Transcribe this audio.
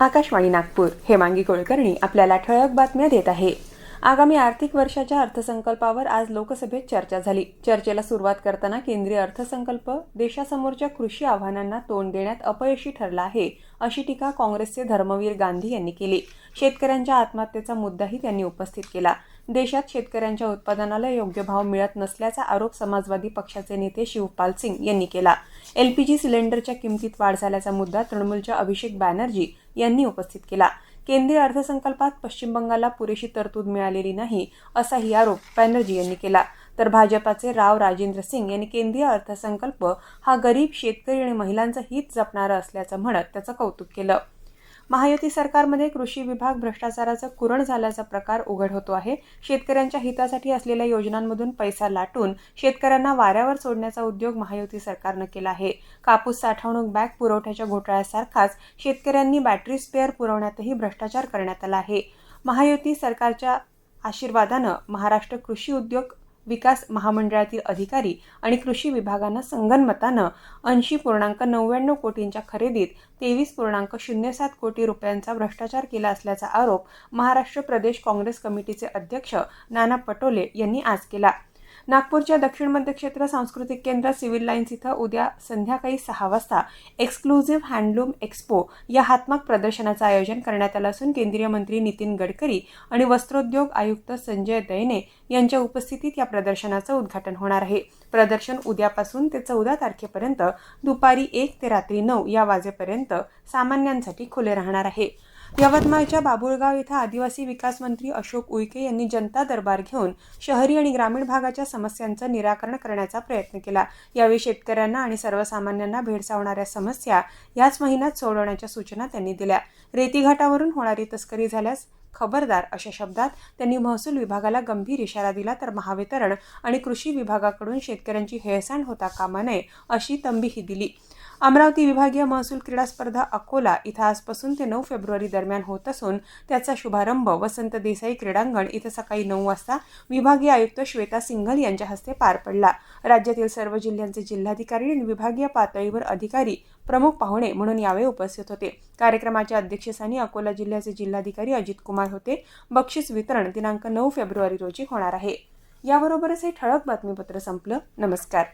आकाशवाणी नागपूर. हेमांगी कुलकर्णी आपल्याला ठळक बातम्या देत आहे. आगामी आर्थिक वर्षाच्या अर्थसंकल्पावर आज लोकसभेत चर्चा झाली. चर्चेला सुरुवात करताना केंद्रीय अर्थसंकल्प देशासमोरच्या कृषी आव्हानांना तोंड देण्यात अपयशी ठरला आहे अशी टीका काँग्रेसचे धर्मवीर गांधी यांनी केली. शेतकऱ्यांच्या आत्महत्येचा मुद्दाही त्यांनी उपस्थित केला. देशात शेतकऱ्यांच्या उत्पादनाला योग्य भाव मिळत नसल्याचा आरोप समाजवादी पक्षाचे नेते शिवपाल सिंग यांनी केला. एलपीजी सिलेंडरच्या किमतीत वाढ झाल्याचा मुद्दा तृणमूलच्या अभिषेक बॅनर्जी यांनी उपस्थित केला. केंद्रीय अर्थसंकल्पात पश्चिम बंगालला पुरेशी तरतूद मिळालेली नाही असाही आरोप बॅनर्जी यांनी केला. तर भाजपाचे राव राजेंद्र सिंग यांनी केंद्रीय अर्थसंकल्प हा गरीब शेतकरी आणि महिलांचं हित जपणारा असल्याचं म्हणत त्याचं कौतुक केलं. महायुती सरकारमध्ये कृषी विभाग भ्रष्टाचाराचं कुरण झाल्याचा प्रकार उघड होतो आहे. शेतकऱ्यांच्या हितासाठी असलेल्या योजनांमधून पैसा लाटून शेतकऱ्यांना वाऱ्यावर सोडण्याचा उद्योग महायुती सरकारनं केला आहे. कापूस साठवणूक बॅग पुरवठ्याच्या घोटाळ्यासारखाच शेतकऱ्यांनी बॅटरी स्पेअर पुरवण्यातही भ्रष्टाचार करण्यात आला आहे. महायुती सरकारच्या आशीर्वादानं महाराष्ट्र कृषी उद्योग विकास महामंडळातील अधिकारी आणि कृषी विभागानं संगनमतानं ऐंशी पूर्णांक नव्याण्णव कोटींच्या खरेदीत तेवीस पूर्णांक शून्य सात कोटी रुपयांचा भ्रष्टाचार केला असल्याचा आरोप महाराष्ट्र प्रदेश काँग्रेस कमिटीचे अध्यक्ष नाना पटोले यांनी आज केला. नागपूरच्या दक्षिण मध्य क्षेत्र सांस्कृतिक केंद्र सिव्हिल लाईन्स इथं उद्या संध्याकाळी सहा वाजता एक्सक्लुझिव्ह हँडलूम एक्स्पो या हातमाग प्रदर्शनाचं आयोजन करण्यात आलं असून केंद्रीय मंत्री नितीन गडकरी आणि वस्त्रोद्योग आयुक्त संजय दैने यांच्या उपस्थितीत या प्रदर्शनाचं उद्घाटन होणार आहे. प्रदर्शन उद्यापासून ते चौदा तारखेपर्यंत दुपारी एक ते रात्री नऊ या वाजेपर्यंत सामान्यांसाठी खुले राहणार आहे. यवतमाळच्या बाबुळगाव इथं आदिवासी विकास मंत्री अशोक उईके यांनी जनता दरबार घेऊन शहरी आणि ग्रामीण भागाच्या समस्यांचं निराकरण करण्याचा प्रयत्न केला. यावेळी शेतकऱ्यांना आणि सर्वसामान्यांना भेडसावणाऱ्या समस्या याच महिन्यात सोडवण्याच्या सूचना त्यांनी दिल्या. रेतीघाटावरून होणारी तस्करी झाल्यास खबरदार अशा शब्दात त्यांनी महसूल विभागाला गंभीर इशारा दिला तर महावितरण आणि कृषी विभागाकडून शेतकऱ्यांची हेळसांड होता कामा नये अशी तंबीही दिली. अमरावती विभागीय महसूल क्रीडा स्पर्धा अकोला इथं आजपासून ते नऊ फेब्रुवारी दरम्यान होत असून त्याचा शुभारंभ वसंत देसाई क्रीडांगण इथं सकाळी नऊ वाजता विभागीय आयुक्त श्वेता सिंघल यांच्या हस्ते पार पडला. राज्यातील सर्व जिल्ह्यांचे जिल्हाधिकारी आणि विभागीय पातळीवर अधिकारी प्रमुख पाहुणे म्हणून यावेळी उपस्थित होते. कार्यक्रमाच्या अध्यक्षस्थानी अकोला जिल्ह्याचे जिल्हाधिकारी अजित कुमार होते. बक्षीस वितरण दिनांक नऊ फेब्रुवारी रोजी होणार आहे. याबरोबरच हे ठळक बातमीपत्र संपलं. नमस्कार.